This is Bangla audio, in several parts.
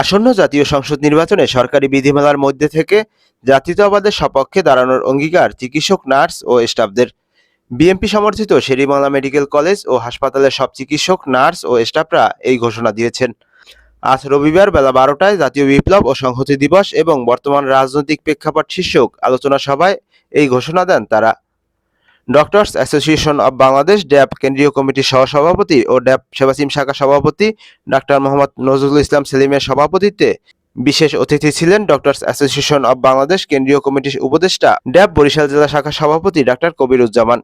আসন্ন জাতীয় সংসদ নির্বাচনে সরকারি বিধিমালার মধ্যে থেকে জাতীয়তাবাদের সপক্ষে দাঁড়ানোর অঙ্গীকার চিকিৎসক, নার্স ও স্টাফদের। বিএনপি সমর্থিত শেরিমালা মেডিকেল কলেজ ও হাসপাতালের সব চিকিৎসক, নার্স ও স্টাফরা এই ঘোষণা দিয়েছেন। আজ রবিবার বেলা বারোটায় জাতীয় বিপ্লব ও সংহতি দিবস এবং বর্তমান রাজনৈতিক প্রেক্ষাপট শীর্ষক আলোচনা সভায় এই ঘোষণা দেন তারা। Doctors association of Bangladesh, DAB কেন্দ্রীয় কমিটির সহসভাপতি ও ড্যাব সেবাসিম শাখা সভাপতি ডাক্তার মোহাম্মদ নজরুল ইসলাম সেলিমের সভাপতিত্বে বিশেষ অতিথি ছিলেন ডক্টরস অ্যাসোসিয়েশন অব বাংলাদেশ কেন্দ্রীয় কমিটির উপদেষ্টা, ড্যাব বরিশাল জেলা শাখা সভাপতি ডাক্তার কবিরুজ্জামান।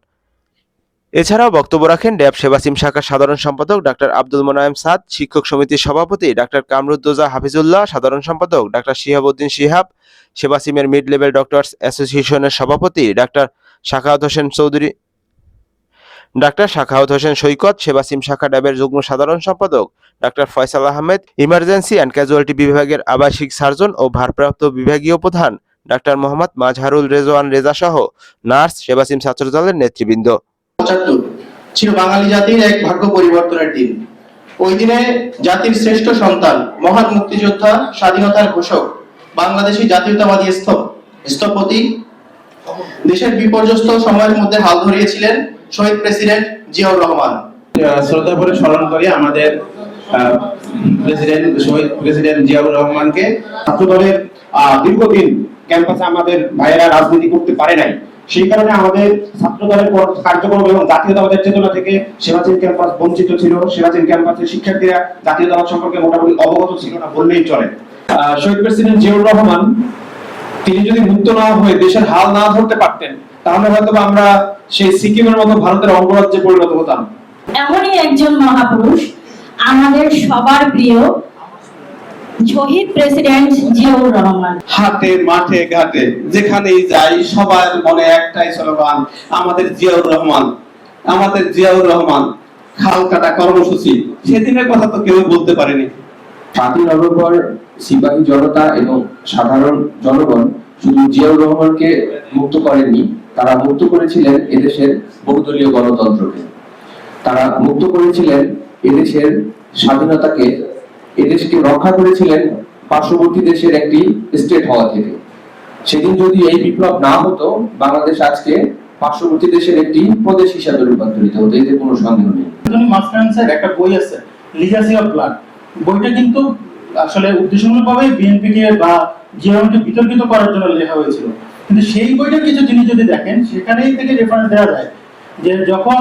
এছাড়াও বক্তব্য রাখেন ড্যাব সেবাসিম শাখার সাধারণ সম্পাদক ডাক্তার আব্দুল মোনায়েম সাদ, শিক্ষক সমিতির সভাপতি ডাক্তার কামরুদ্দোজা হাফিজুল্লাহ, সাধারণ সম্পাদক ডাক্তার শিহাবুদ্দিন শিহাব, সেবাসিমের মিড লেভেল ডক্টরস অ্যাসোসিয়েশনের সভাপতি ডাক্তার শাখাওয়াত হোসেন চৌধুরী। ডাক্তার শাখাওয়াত হোসেন সৈকত, সেবাসিম শাখা ড্যাবের যুগ্ম সাধারণ সম্পাদক doctor Faisal Ahmed, emergency and casualty বিভাগের আবাসিক সার্জন ও ভারপ্রাপ্ত বিভাগীয় প্রধান ডাক্তার মোহাম্মদ মাজহারুল রেজওয়ান রেজা সহ নার্স, সেবাসিম ছাত্রদলের নেতৃবৃন্দ। পঁচাত্তর। ছিল বাঙালি জাতির এক ভাগ্য পরিবর্তনের দিন। ওই দিনে জাতির শ্রেষ্ঠ সন্তান, মহান মুক্তিযোদ্ধা, স্বাধীনতার ঘোষক, বাংলাদেশী জাতীয়তাবাদী স্থপতি দেশের বিপর্যস্ত সময়ের মধ্যে হাল ধরিয়েছিলেন শহীদ প্রেসিডেন্ট জিয়াউর রহমান। শ্রদ্ধা করে স্মরণ করি আমাদের প্রেসিডেন্ট, শহীদ প্রেসিডেন্ট জিয়াউর রহমানকে। ছাত্র দলের দীর্ঘদিন ক্যাম্পাসে আমাদের ভাইয়েরা রাজনীতি করতে পারে নাই। সেই কারণে আমাদের ছাত্র দলের কার্যক্রম এবং জাতীয়তাবাদের চেতনা থেকে সেবাচীন ক্যাম্পাস বঞ্চিত ছিল। সেবাচীন ক্যাম্পাসের শিক্ষার্থীরা জাতীয়তাবাদ সম্পর্কে মোটামুটি অবগত ছিল না বললেই চলে। শহীদ প্রেসিডেন্ট জিয়াউর রহমান তিনি যদি মুক্ত না হয়ে দেশের হাল না ধরতে পারতেন তাহলে হয়তো আমরা সেই সিকিমের মতো ভারতের অঙ্গরাজ্যে পরিণত হতাম। এমনই একজন মহাপুরুষ আমাদের সবার প্রিয় শহীদ প্রেসিডেন্ট জিয়াউর রহমান। হাতে মাঠে ঘাটে যেখানেই যাই সবার মনে একটাই স্লোগান আমাদের জিয়াউর রহমান আমাদের জিয়াউর রহমান খাল কাটা কর্মসূচি। সেদিনের কথা তো কেউ বলতে পারেনি। পাঁচই নভেম্বর সিপাহী জনতা এবং সাধারণ জনগণ শুধু জিয়াউর রহমানকে মুক্ত করেননি, তারা মুক্ত করেছিলেন এদেশের বহুদলীয় গণতন্ত্রকে। তারা মুক্ত করেছিলেন এদেশের স্বাধীনতাকে, এদেশকে রক্ষা করেছিলেন পার্শ্ববর্তী দেশের একটি স্টেট হওয়া থেকে। সেদিন যদি এই বিপ্লব না হতো, বাংলাদেশ আজকে পার্শ্ববর্তী দেশের একটি প্রদেশ হিসাবে রূপান্তরিত হতো, এতে কোনো সন্দেহ নেই। একটা বই আছে, লিগাসি অফ ব্লাড। বইটা কিন্তু আসলে উদ্দেশ্যমূলকভাবে বিএনপিকে বা জিয়াউরকে বিতর্কিত করার জন্য লেখা হয়েছিল। কিন্তু সেই বইটার কিছু জিনিস যদি দেখেন, সেখানেই থেকে রেফারেন্স দেওয়া যায় যে যখন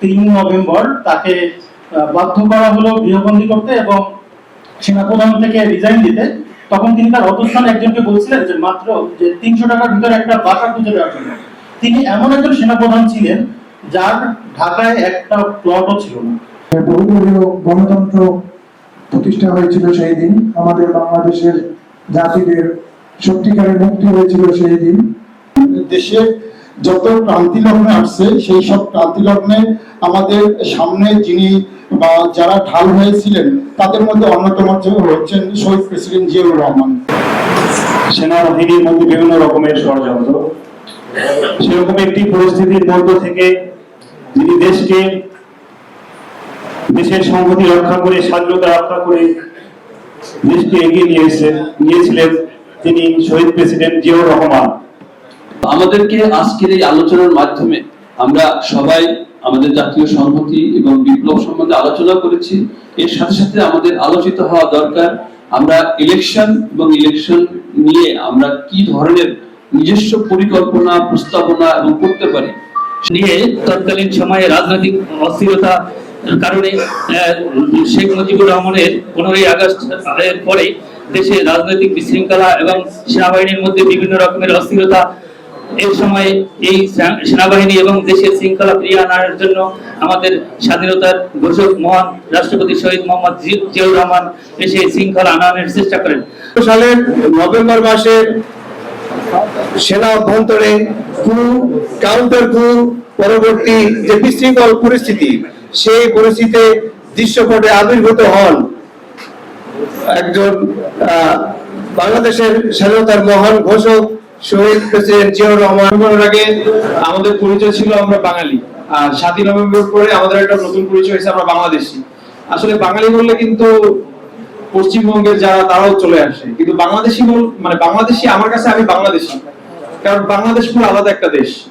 তিন নভেম্বর তাকে বাধ্য করা হলো গৃহবন্দী করতে এবং সেনাপ্রধান থেকে রিজাইন দিতে, তখন তিনি তার অবস্থান একজনকে বলছিলেন যে, মাত্র যে তিনশো টাকার ভিতরে একটা বাসা খুঁজে দেওয়ার জন্য। তিনি এমন একজন সেনাপ্রধান ছিলেন যার ঢাকায় একটা প্লটও ছিল না। গণতন্ত্র প্রতিষ্ঠা হয়েছিল সেই দিন। আমাদের বাংলাদেশের জাতিদের সত্যিকারের মুক্তি হয়েছিল সেই দিন। দেশে যত ক্রান্তি লগ্নে আসছে সেই সব ক্রান্তি লগ্নে আমাদের সামনে যিনি বা যারা ঢাল হয়েছিলেন তাদের মধ্যে অন্যতম হচ্ছেন শহীদ প্রেসিডেন্ট জিয়াউর রহমান। সেনাবাহিনীর মধ্যে বিভিন্ন রকমের ষড়যন্ত্র। সেরকম একটি পরিস্থিতির মধ্য থেকে যিনি দেশকে দেশের সংহতি রক্ষা করে, স্বাধীনতা রক্ষা করে দেশকে এগিয়ে নিয়েছে নিয়েছিলেন তিনি শহীদ প্রেসিডেন্ট জিয়াউর রহমান। আমাদেরকে আজকের এই আলোচনার মাধ্যমে আমরা সবাই আমাদের জাতীয় সংহতি এবং বিপ্লব সম্বন্ধে আলোচনা করেছি। এর সাথে সাথে আমাদের আলোচিত হওয়া দরকার, আমরা ইলেকশন এবং ইলেকশন নিয়ে আমরা কি ধরনের নিজস্ব পরিকল্পনা, প্রস্তাবনা এবং করতে পারি নিয়ে তৎকালীন সময়ে রাজনৈতিক অস্থিরতা কারণে শেখ মুজিবুর রহমানের পনেরোই আগস্ট, এর পরে দেশে রাজনৈতিক বিশৃঙ্খলা এবং সেনাবাহিনীর মধ্যে বিভিন্ন রকমের অস্থিরতা এই সময়ে এই সেনাবাহিনী এবং দেশের শৃঙ্খলা ফিরিয়ে আনার জন্য আমাদের স্বাধীনতার ঘোষক মহান রাষ্ট্রপতি শহীদ মোহাম্মদ জিয়াউর রহমান এসে শৃঙ্খলা আনানোর চেষ্টা করেন। সালের নভেম্বর মাসে সেনা অভ্যন্তরে কু কাউন্টার কু পরবর্তী যে বিশৃঙ্খল পরিস্থিতি সেই পরিস্থিতিতে দৃশ্যপটে আবির্ভূত হন একজন বাংলাদেশের স্বাধীনতার মহান ঘোষক শহীদ প্রেসিডেন্ট জিয়াউর রহমান। আগে আমাদের পরিচয় ছিল আমরা বাঙালি। আর সাতই নভেম্বর পরে আমাদের একটা নতুন পরিচয় হয়েছে, আমরা বাংলাদেশি। আসলে বাঙালি বললে কিন্তু পশ্চিমবঙ্গের যারা, তারাও চলে আসে। কিন্তু বাংলাদেশি বল- মানে বাংলাদেশি, আমার কাছে আমি বাংলাদেশি। কারণ বাংলাদেশ পুরো আলাদা একটা দেশ।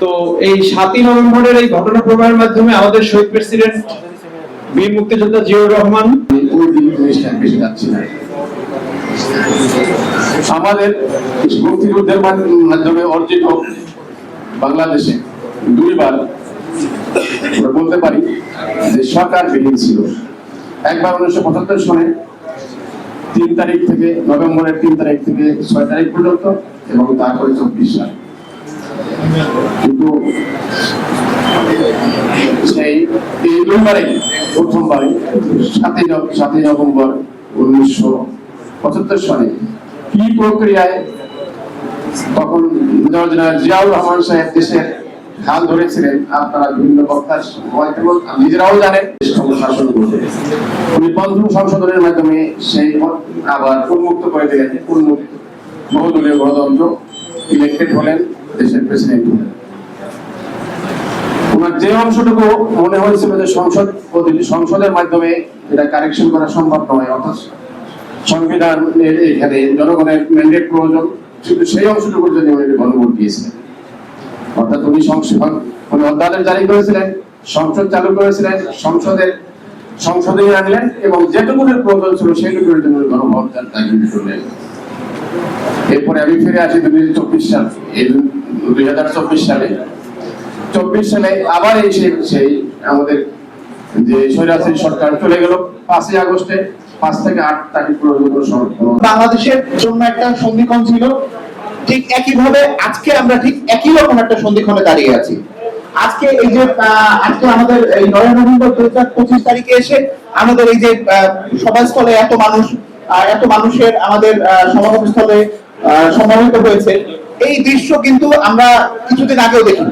তো এই সাতই নভেম্বরের এই ঘটনা প্রবাহের মাধ্যমে আমাদের শহীদ প্রেসিডেন্ট বীর মুক্তিযোদ্ধা জিয়াউর রহমান আমাদের মুক্তিযুদ্ধের মাধ- মাধ্যমে অর্জিত বাংলাদেশে দুইবার বলতে পারি যে সরকার বিহীন ছিল। একবার উনিশশো পঁচাত্তর সনে তিন তারিখ থেকে নভেম্বরের তিন তারিখ থেকে ছয় তারিখ পর্যন্ত এবং তারপরে চব্বিশ সাল। কিন্তু সেই এই প্রথমবারে সাতই সাতই নভেম্বর উনিশশো পঁচাত্তর সালে কি প্রক্রিয়ায় তখন জিয়াউর রহমান সাহেব দেশের ধরেছিলেন, আপনারা বিভিন্ন বক্তার নিজেরাও জানেন শাসন সংশোধনের মাধ্যমে সেই আবার উন্মুক্ত করে দিলেন। উন্মুক্ত বহুদলীয় গণতন্ত্র ইলেক্টেড হলেন। দেশের প্রেসিডেন্ট ওনার যে অংশটুকু মনে হয়েছিল যে সংসদ সংসদের মাধ্যমে এটা কারেকশন করা সম্ভব নয়, অর্থাৎ সংবিধানের এখানে জনগণের ম্যান্ডেট প্রয়োজন। শুধু সেই অংশটুকুর জন্য উনি গণভোট দিয়েছিলেন। অর্থাৎ উনি সংশোধন উনি অধ্যাদেশ জারি করেছিলেন, সংসদ চালু করেছিলেন সংসদের সংসদে আনলেন এবং যেটুকুনের প্রয়োজন ছিল সেইটুকুর জন্য গণভোট দাবি করলেন। এরপরে আমি ফিরে আসি দুই হাজার চব্বিশ সাল। এই একই রকম একটা সন্ধিক্ষণে দাঁড়িয়ে আছি। আজকে এই যে আজকে আমাদের এই নয় নভেম্বর দুই পঁচিশ তারিখে এসে আমাদের এই যে সভাস্থলে এত মানুষ এত মানুষের আমাদের সমাবেশস্থলে সমাবেত হয়েছে। এই দৃশ্য কিন্তু আমরা কিছুদিন আগেও দেখিনি।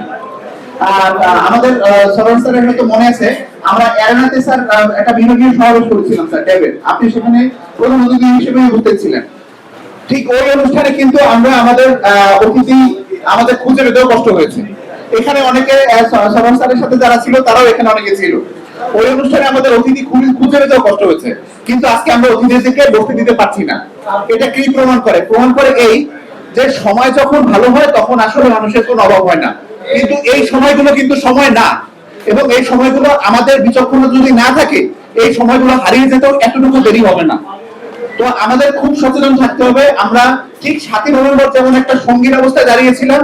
আর আমাদের সরণ স্যারের হয়তো মনে আছে আমরা এরানাতে স্যার একটা বিভাগীয় সমাবেশ করেছিলাম স্যার ডেভিড আপনি সেখানে প্রধান অতিথি হিসেবে উপস্থিত ছিলেন। ঠিক ওই অনুষ্ঠানে কিন্তু আমরা আমাদের অতিথি আমাদের খুঁজে পেতেও কষ্ট হয়েছে। এখানে অনেকে আহ, স্যারের সাথে যারা ছিল তারাও এখানে অনেকে ছিল। ওই অনুষ্ঠানে আমাদের অতিথি খুঁজে- খুঁজে পেতেও কষ্ট হয়েছে। কিন্তু আজকে আমরা অতিথিদেরকে বসতে দিতে পারছি না। এটা কি প্রমাণ করে? প্রমাণ করে এই যে সময় যখন ভালো হয়, তখন আসলে মানুষের কোনো অভাব হয় না। কিন্তু এই সময়গুলো কিন্তু সময় না। এবং এই সময়গুলো আমাদের বিচক্ষণতা যদি না থাকে, এই সময়গুলো হারিয়ে যেতেও এতটুকু দেরি হবে না। তো আমাদের খুব সচেতন থাকতে হবে। আমরা ঠিক সাতই নভেম্বর যেমন একটা সঙ্গীর অবস্থায় দাঁড়িয়েছিলাম,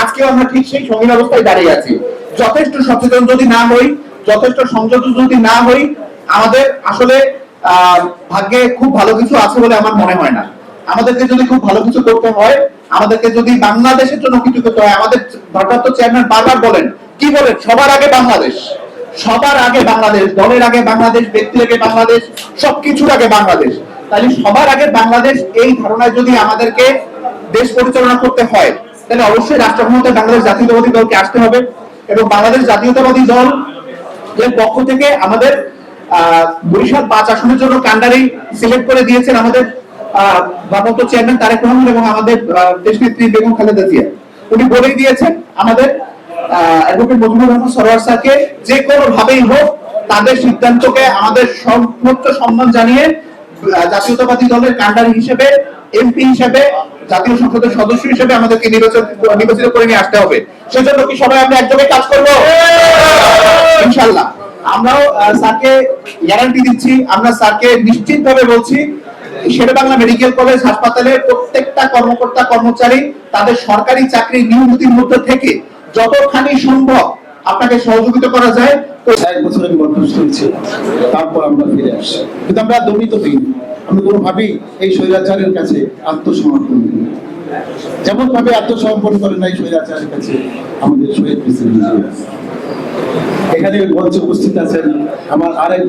আজকেও আমরা ঠিক সেই সঙ্গীর অবস্থায় দাঁড়িয়ে আছি। যথেষ্ট সচেতন যদি না হই, যথেষ্ট সংযত যদি না হই, আমাদের আসলে ভাগ্যে খুব ভালো কিছু আছে বলে আমার মনে হয় না। আমাদেরকে যদি খুব ভালো কিছু করতে হয় আমাদেরকে যদি বাংলাদেশের জন্য কিছু করতে হয় আমাদের ভারপ্রাপ্ত চেয়ারম্যান বারবার বলেন। কি বলেন? সবার আগে বাংলাদেশ। সবার আগে বাংলাদেশ দলের আগে বাংলাদেশ ব্যক্তির আগে বাংলাদেশ সবকিছুর আগে বাংলাদেশ। তাহলে সবার আগে বাংলাদেশ এই ধারণায় যদি আমাদেরকে দেশ পরিচালনা করতে হয় তাহলে অবশ্যই রাষ্ট্র ক্ষমতায় বাংলাদেশ জাতীয়তাবাদী দলকে আসতে হবে এবং বাংলাদেশ জাতীয়তাবাদী দল এর পক্ষ থেকে আমাদের আহ, বরিশাল পাঁচ আসনের জন্য কান্ডারি সিলেক্ট করে দিয়েছেন আমাদের ভারপ্রাপ্ত চেয়ারম্যান তারেক রহমান এবং আমাদের আহ, দেশনেত্রী বেগম খালেদা জিয়া। উনি বলেই দিয়েছেন আমাদের অ্যাডভোকেট মজিবুর রহমান সরোয়ার স্যারকে যে কোনো ভাবেই হোক তাদের সিদ্ধান্তকে আমাদের সর্বোচ্চ সম্মান জানিয়ে জাতীয়তাবাদী দলের কান্ডারি হিসেবে এমপি হিসেবে জাতীয় সংসদের সদস্য হিসেবে আমাদেরকে নির্বাচন নির্বাচিত করে নিয়ে আসতে হবে। সেজন্য কি সবাই আমরা একযোগে কাজ করব? ইনশাল্লাহ আমরাও স্যারকে গ্যারান্টি দিচ্ছি আমরা স্যারকে নিশ্চিতভাবে বলছি শেরেবাংলা মেডিকেল কলেজ হাসপাতালে প্রত্যেকটা কর্মকর্তা, কর্মচারী তাদের সরকারি চাকরি নিয়মিতির মধ্যে থেকে যতখানি সম্ভব আপনাকে সহযোগিতা করা যায়। তো এক বছর আমি বরখাস্ত চলছে তারপর আমরা ফিরে আসি কিন্তু আমরা দমিত হই আমরা কোনোভাবেই এই স্বৈরাচারের কাছে আত্মসমর্পণ করি যেমন ভাবে আত্মসমর্পণ করে নাই স্বৈরাচারের কাছে আমাদের শহীদ প্রেসিডেন্ট এখানে মঞ্চে উপস্থিত আছেন আমার আরেক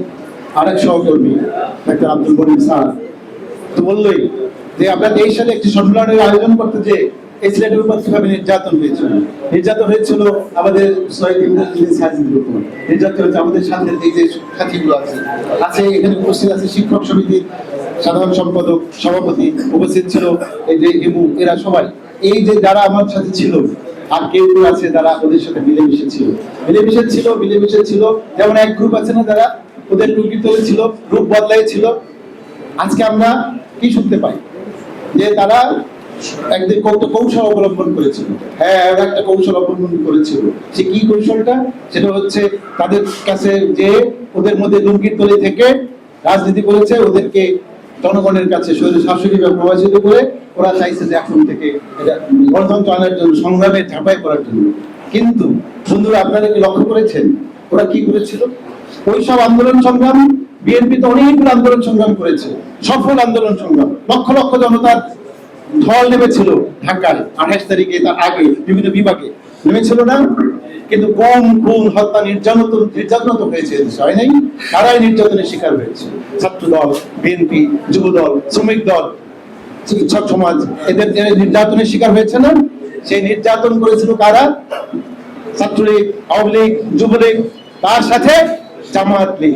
আরেক সহকর্মী, ডাক্তার আব্দুল করিম স্যার। তো বললোই যে আমরা সালে একটি আয়োজন করতে যে এই উপর কীভাবে নির্যাতন হয়েছিল। নির্যাতন হয়েছিল আমাদের নির্যাতন হয়েছে আমাদের যে আছে। আছে, এখানে উপস্থিত আছে শিক্ষক সমিতির সাধারণ সম্পাদক, সভাপতি উপস্থিত ছিল এই যে ইমু এরা সবাই। এই যে যারা আমার সাথে ছিল, আর কেউ কেউ আছে যারা ওদের সাথে মিলেমিশে ছিল। মিলেমিশে ছিল মিলেমিশে ছিল, যেমন এক গ্রুপ আছে না যারা, ওদের টুপি তোলে ছিল, রূপ বদলাই ছিল। আজকে আমরা কি শুনতে পাই? যে তারা একদিন কৌত কৌশল অবলম্বন করেছিল। হ্যাঁ আর একটা কৌশল অবলম্বন করেছিল। সে কি কৌশলটা? সেটা হচ্ছে তাদের কাছে যে ওদের মধ্যে লুঙ্গির তলে থেকে রাজনীতি করেছে, ওদেরকে জনগণের কাছে শাশুড়ি বা প্রভাবিত করে ওরা চাইছে যে এখন থেকে এটা গণতন্ত্র আনার জন্য, সংগ্রামে ঝাঁপাই করার জন্য। কিন্তু বন্ধুরা, আপনারা কি লক্ষ্য করেছেন? ওরা কি করেছিল? ওই সব আন্দোলন সংগ্রাম বিএনপি তো অনেকগুলো আন্দোলন সংগ্রাম করেছে, সফল আন্দোলন সংগ্রাম। লক্ষ লক্ষ জনতার ঢল নেমেছিল ঢাকায় আঠাশ তারিখে, তার আগে বিভিন্ন বিভাগে। নেমেছিল না, কিন্তু কম খুন, হত্যা, নির্যাতন নির্যাতন তো হয়েছে, হয় নাই? তারাই নির্যাতনের শিকার হয়েছে। ছাত্র দল বিএনপি যুব দল শ্রমিক দল চিকিৎসক সমাজ, এদের নির্যাতনের শিকার হয়েছে না, সেই নির্যাতন করেছিল কারা? ছাত্রলীগ, আওয়ামী লীগ, যুবলীগ, তার সাথে জামাত লীগ।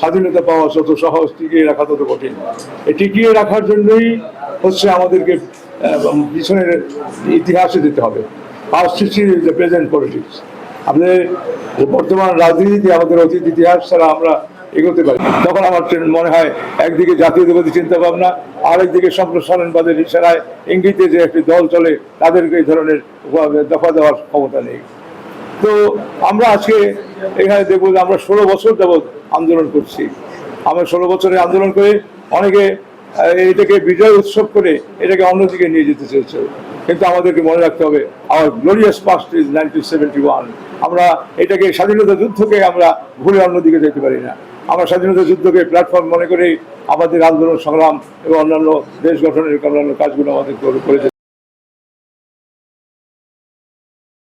স্বাধীনতা পাওয়া যত সহজ টিকিয়ে রাখা তত কঠিন। এই টিকিয়ে রাখার জন্যই হচ্ছে আমাদেরকে পিছনের ইতিহাসে যেতে হবে। ইজ দ্য প্রেজেন্ট পলিটিক্স আমাদের বর্তমান রাজনীতিতে আমাদের অতীত ইতিহাস ছাড়া আমরা এগোতে পারি তখন আমার মনে হয় একদিকে জাতীয়তাবাদী চিন্তা ভাবনা আরেকদিকে সম্প্রসারণবাদের ইশারায় ইঙ্গিতে যে একটি দল চলে, তাদেরকে এই ধরনের দফা দেওয়ার ক্ষমতা নেই। তো আমরা আজকে এখানে দেখব যে আমরা ষোলো বছর যাবৎ আন্দোলন করছি। আমরা ষোলো বছরে আন্দোলন করে অনেকে এটাকে বিজয় উৎসব করে এটাকে অন্যদিকে নিয়ে যেতে চেয়েছে। কিন্তু আমাদেরকে মনে রাখতে হবে আমার glorious past is nineteen seventy one আমরা এটাকে স্বাধীনতা যুদ্ধকে আমরা ভুলে অন্যদিকে যেতে পারি না। আমরা স্বাধীনতা যুদ্ধকে প্ল্যাটফর্ম মনে করে আমাদের আন্দোলন সংগ্রাম এবং অন্যান্য দেশ গঠনের অন্যান্য কাজগুলো আমাদের করে করে যেতে